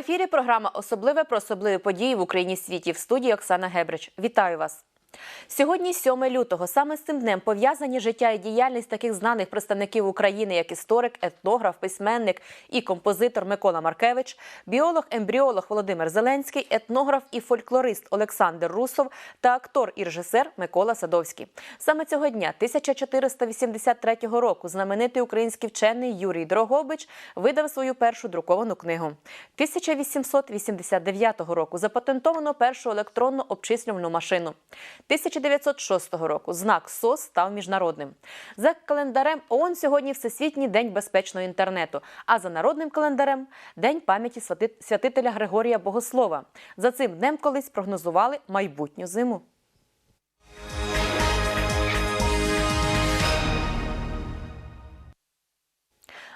Ефірі програма Особливе про особливі події в Україні світі в студії Оксана Гебрич. Вітаю вас. Сьогодні 7 лютого. Саме з цим днем пов'язані життя і діяльність таких знаних представників України, як історик, етнограф, письменник і композитор Микола Маркевич, біолог, ембріолог Володимир Зеленський, етнограф і фольклорист Олександр Русов та актор і режисер Микола Садовський. Саме цього дня, 1483 року, знаменитий український вчений Юрій Дрогобич видав свою першу друковану книгу. 1889 року запатентовано першу електронну обчислювальну машину. 1906 року знак СОС став міжнародним. За календарем ООН сьогодні Всесвітній день безпечного інтернету, а за народним календарем День пам'яті святи- святителя Григорія Богослова. За цим днем колись прогнозували майбутню зиму.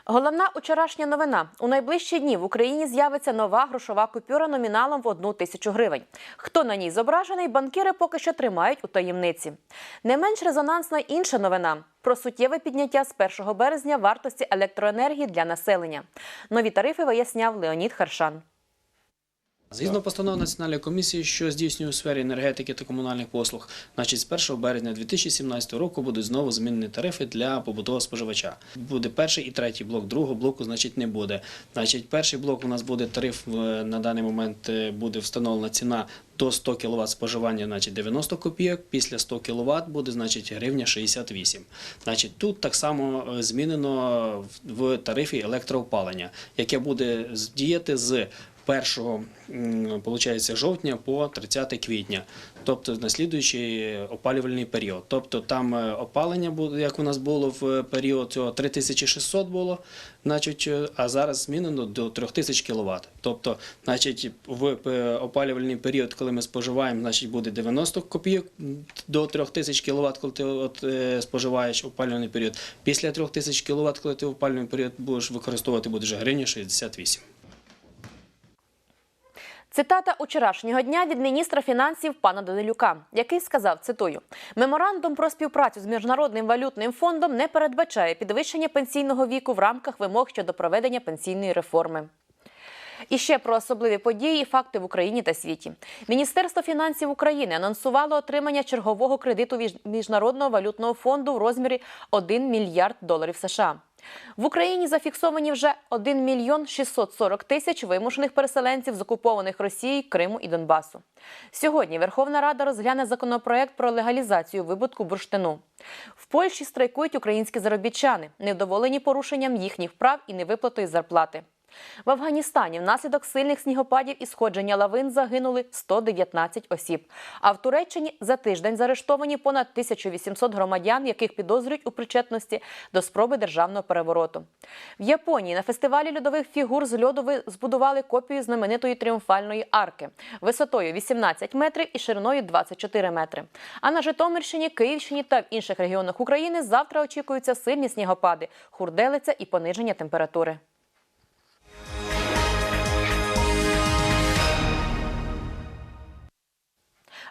Головна учорашня новина. У найближчі дні в Україні з'явиться нова грошова купюра номіналом в одну тисячу гривень. Хто на ній зображений, банкіри поки що тримають у таємниці. Не менш резонансна інша новина про суттєве підняття з 1 березня вартості електроенергії для населення. Нові тарифи виясняв Леонід Харшан. Згідно постанови Національної комісії, що здійснює у сфері енергетики та комунальних послуг, значить з 1 березня 2017 року будуть знову змінені тарифи для побутового споживача. Буде перший і третій блок, другого блоку, значить, не буде. Значить, перший блок у нас буде тариф на даний момент е, буде встановлена ціна до 100 кВт споживання, значить 90 копійок. Після 100 кВт буде, значить, гривня 68. Значить, тут так само е, змінено в тарифі електроопалення, яке буде діяти з 1 получається, жовтня по 30 квітня, тобто на слідуючий опалювальний період. Тобто там е, опалення буде, як у нас було в період цього 3600 було, значить, е, а зараз змінено до 3000 кВт. Тобто, значить, в е, опалювальний період, коли ми споживаємо, значить буде 90 копійок до 3000 кВт, коли ти от, е, споживаєш опалювальний період. Після 3000 кВт, коли ти опалювальний період будеш використовувати, буде вже гривня 68. Цитата вчорашнього дня від міністра фінансів пана Данилюка, який сказав: цитую: меморандум про співпрацю з міжнародним валютним фондом не передбачає підвищення пенсійного віку в рамках вимог щодо проведення пенсійної реформи. І ще про особливі події і факти в Україні та світі. Міністерство фінансів України анонсувало отримання чергового кредиту Міжнародного валютного фонду в розмірі 1 мільярд доларів США. В Україні зафіксовані вже 1 мільйон 640 тисяч вимушених переселенців з окупованих Росією, Криму і Донбасу. Сьогодні Верховна Рада розгляне законопроект про легалізацію вибутку бурштину. В Польщі страйкують українські заробітчани, невдоволені порушенням їхніх прав і невиплатою зарплати. В Афганістані внаслідок сильних снігопадів і сходження лавин загинули 119 осіб. А в Туреччині за тиждень заарештовані понад 1800 громадян, яких підозрюють у причетності до спроби державного перевороту. В Японії на фестивалі льодових фігур з льоду збудували копію знаменитої тріумфальної арки висотою 18 метрів і шириною 24 метри. А на Житомирщині, Київщині та в інших регіонах України завтра очікуються сильні снігопади, хурделиця і пониження температури.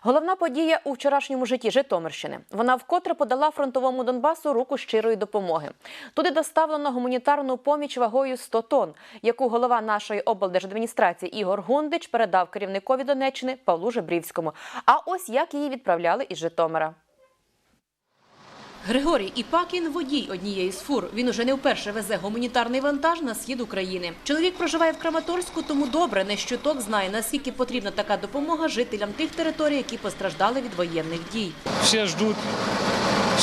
Головна подія у вчорашньому житті Житомирщини. Вона вкотре подала фронтовому Донбасу руку щирої допомоги. Туди доставлено гуманітарну поміч вагою 100 тонн, яку голова нашої облдержадміністрації Ігор Гундич передав керівникові Донеччини Павлу Жебрівському. А ось як її відправляли із Житомира. Григорій Іпакін – водій однієї з фур. Він уже не вперше везе гуманітарний вантаж на схід України. Чоловік проживає в Краматорську, тому добре не щуток знає, наскільки потрібна така допомога жителям тих територій, які постраждали від воєнних дій. Всі ждут,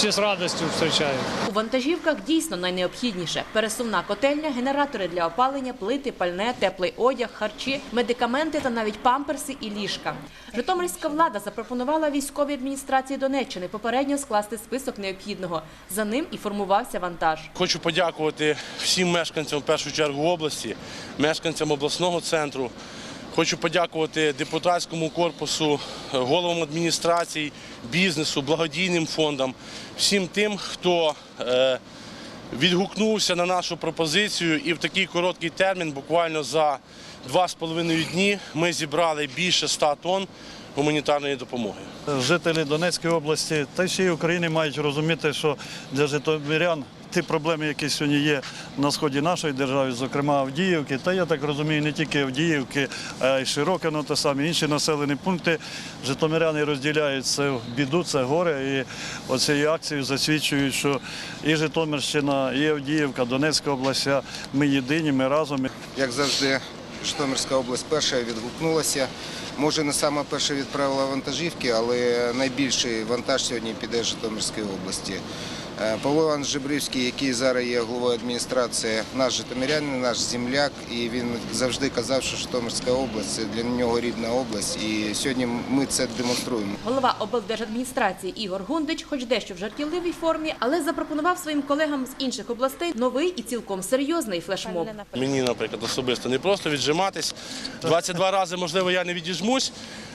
все с радостью встречают. У вантажівках дійсно найнеобхідніше – пересувна котельня, генератори для опалення, плити, пальне, теплий одяг, харчі, медикаменти та навіть памперси і ліжка. Житомирська влада запропонувала військовій адміністрації Донеччини попередньо скласти список необхідного. За ним і формувався вантаж. Хочу подякувати всім мешканцям в першу чергу області, мешканцям обласного центру. Хочу подякувати депутатському корпусу, головам адміністрацій, бізнесу, благодійним фондам, всім тим, хто е, відгукнувся на нашу пропозицію. І в такий короткий термін, буквально за два з половиною дні, ми зібрали більше 100 тонн гуманітарної допомоги. Жителі Донецької області та й всієї України мають розуміти, що для житомирян ті проблеми, які сьогодні є на сході нашої держави, зокрема Авдіївки, та я так розумію, не тільки Авдіївки, а й Широке, ну, та самі інші населені пункти. Житомиряни розділяють це біду, це горе. І оцією акцією засвідчують, що і Житомирщина, і Авдіївка, Донецька область, ми єдині, ми разом. Як завжди, Житомирська область перша відгукнулася. Може, не саме перша відправила вантажівки, але найбільший вантаж сьогодні піде з Житомирської області. Е, Павло Іванович Жебрівський, який зараз є головою адміністрації, наш житомирянин, наш земляк, і він завжди казав, що Житомирська область це для нього рідна область. І сьогодні ми це демонструємо. Голова облдержадміністрації Ігор Гундич, хоч дещо в жартівливій формі, але запропонував своїм колегам з інших областей новий і цілком серйозний флешмоб. Мені, наприклад, особисто не просто віджиматись. 22 рази, можливо, я не відіжмусь,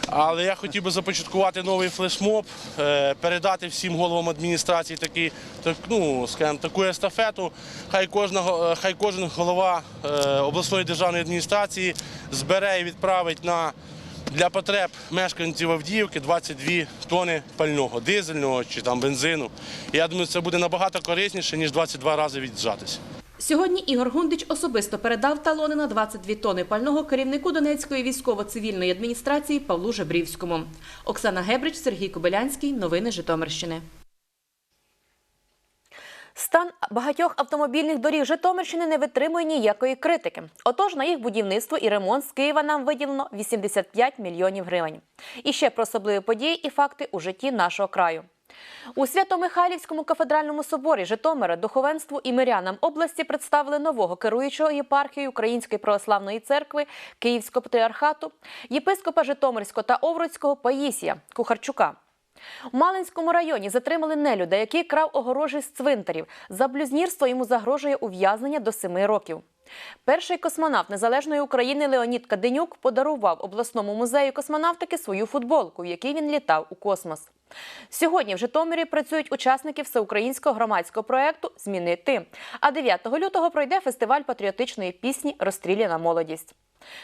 але я хотів би започаткувати новий флешмоб, е, передати всім головам адміністрації такі, так, ну, скажімо, таку естафету. Хай, кожного, е, хай кожен голова е, обласної державної адміністрації збере і відправить на для потреб мешканців Авдіївки 22 тони пального, дизельного чи там бензину. Я думаю, це буде набагато корисніше, ніж 22 рази віджатись. Сьогодні Ігор Гундич особисто передав талони на 22 тони пального керівнику Донецької військово-цивільної адміністрації Павлу Жебрівському. Оксана Гебрич, Сергій Кобилянський. Новини Житомирщини. Стан багатьох автомобільних доріг Житомирщини не витримує ніякої критики. Отож, на їх будівництво і ремонт з Києва нам виділено 85 мільйонів гривень. І ще про особливі події і факти у житті нашого краю. У Свято-Михайлівському кафедральному соборі Житомира духовенству і мирянам області представили нового керуючого єпархією Української православної церкви Київського патріархату, єпископа Житомирського та Овруцького Паїсія Кухарчука. У Малинському районі затримали нелюда, який крав огорожі з цвинтарів. За блюзнірство йому загрожує ув'язнення до семи років. Перший космонавт незалежної України Леонід Каденюк подарував обласному музею космонавтики свою футболку, в якій він літав у космос. Сьогодні в Житомирі працюють учасники всеукраїнського громадського проєкту Зміни ти. А 9 лютого пройде фестиваль патріотичної пісні Розстріляна молодість.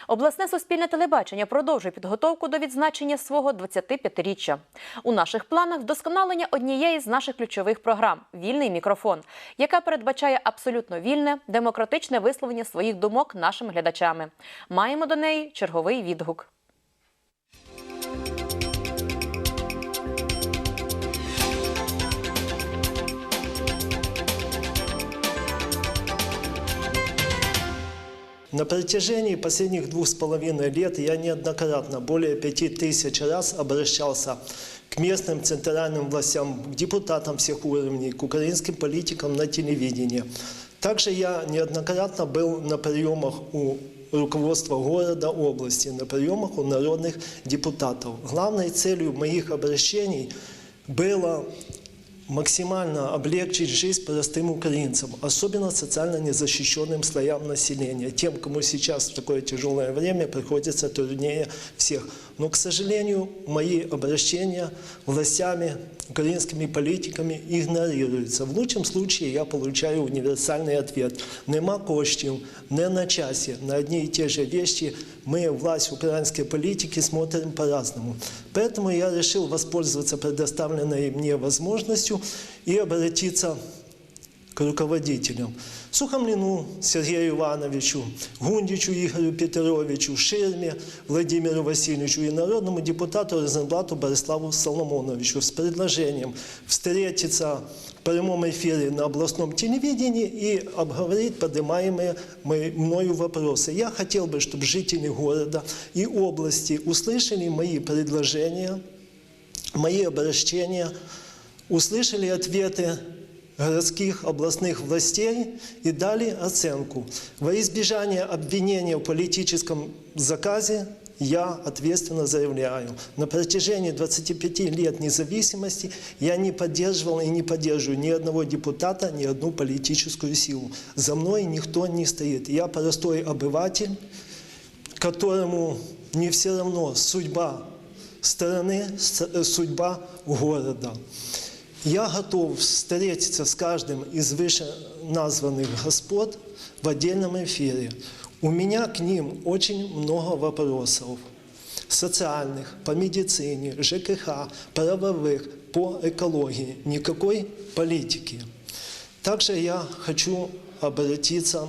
Обласне суспільне телебачення продовжує підготовку до відзначення свого 25-річчя. У наших планах вдосконалення однієї з наших ключових програм Вільний мікрофон, яка передбачає абсолютно вільне, демократичне висловлення своїх думок нашим глядачами. Маємо до неї черговий відгук. На протяжении последних двух с половиной лет я неоднократно, более пяти тысяч раз обращался к местным центральным властям, к депутатам всех уровней, к украинским политикам на телевидении. Также я неоднократно был на приемах у руководства города, области, на приемах у народных депутатов. Главной целью моих обращений было максимально облегчить жизнь простым украинцам, особенно социально незащищенным слоям населения, тем, кому сейчас в такое тяжелое время приходится труднее всех. Но, к сожалению, мои обращения властями, украинскими политиками игнорируются. В лучшем случае я получаю универсальный ответ. Нема коштів, не на часі. На одни и те же вещи мы, власть украинской политики, смотрим по-разному. Поэтому я решил воспользоваться предоставленной мне возможностью и обратиться к руководителям. Сухомлину Сергею Ивановичу, Гундичу Игорю Петровичу, Ширме Владимиру Васильевичу и народному депутату Розенблату Бориславу Соломоновичу с предложением встретиться в прямом эфире на областном телевидении и обговорить поднимаемые мои- мною вопросы. Я хотел бы, чтобы жители города и области услышали мои предложения, мои обращения, услышали ответы городских, областных властей и дали оценку. Во избежание обвинения в политическом заказе я ответственно заявляю, на протяжении 25 лет независимости я не поддерживал и не поддерживаю ни одного депутата, ни одну политическую силу. За мной никто не стоит. Я простой обыватель, которому не все равно судьба страны, э, судьба города. Я готов встретиться с каждым из вышеназванных господ в отдельном эфире. У меня к ним очень много вопросов. социальных, по медицине, ЖКХ, правовых, по экологии. Никакой политики. Также я хочу обратиться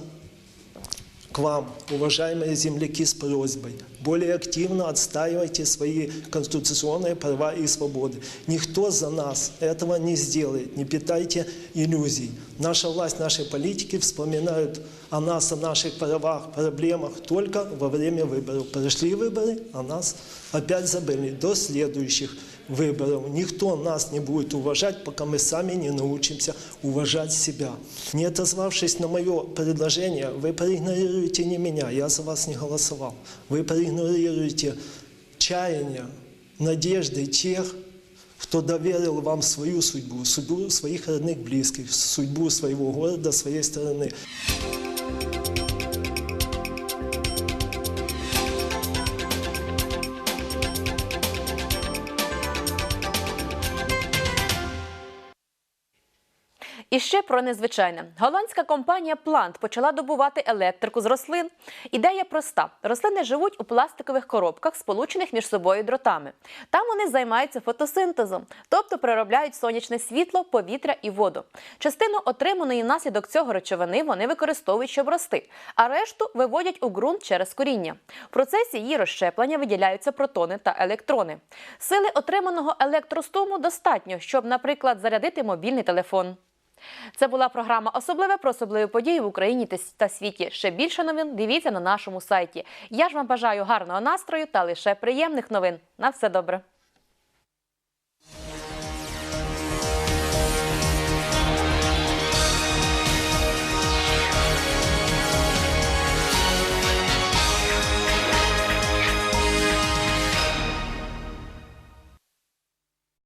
к вам, уважаемые земляки, с просьбой. Более активно отстаивайте свои конституционные права и свободы. Никто за нас этого не сделает. Не питайте иллюзий. Наша власть, наши политики вспоминают о нас, о наших правах, проблемах только во время выборов. Прошли выборы, а нас опять забыли. До следующих выборов. Никто нас не будет уважать, пока мы сами не научимся уважать себя. Не отозвавшись на мое предложение, вы проигнорируете не меня, я за вас не голосовал. Вы проигнорируете чаяния, надежды тех, кто доверил вам свою судьбу, судьбу своих родных близких, судьбу своего города, своей страны. Bye. І ще про незвичайне. Голландська компанія Plant почала добувати електрику з рослин. Ідея проста: рослини живуть у пластикових коробках, сполучених між собою дротами. Там вони займаються фотосинтезом, тобто переробляють сонячне світло, повітря і воду. Частину отриманої внаслідок цього речовини вони використовують, щоб рости, а решту виводять у ґрунт через коріння. В процесі її розщеплення виділяються протони та електрони. Сили отриманого електроструму достатньо, щоб, наприклад, зарядити мобільний телефон. Це була програма Особливе про особливі події в Україні та світі. Ще більше новин дивіться на нашому сайті. Я ж вам бажаю гарного настрою та лише приємних новин. На все добре.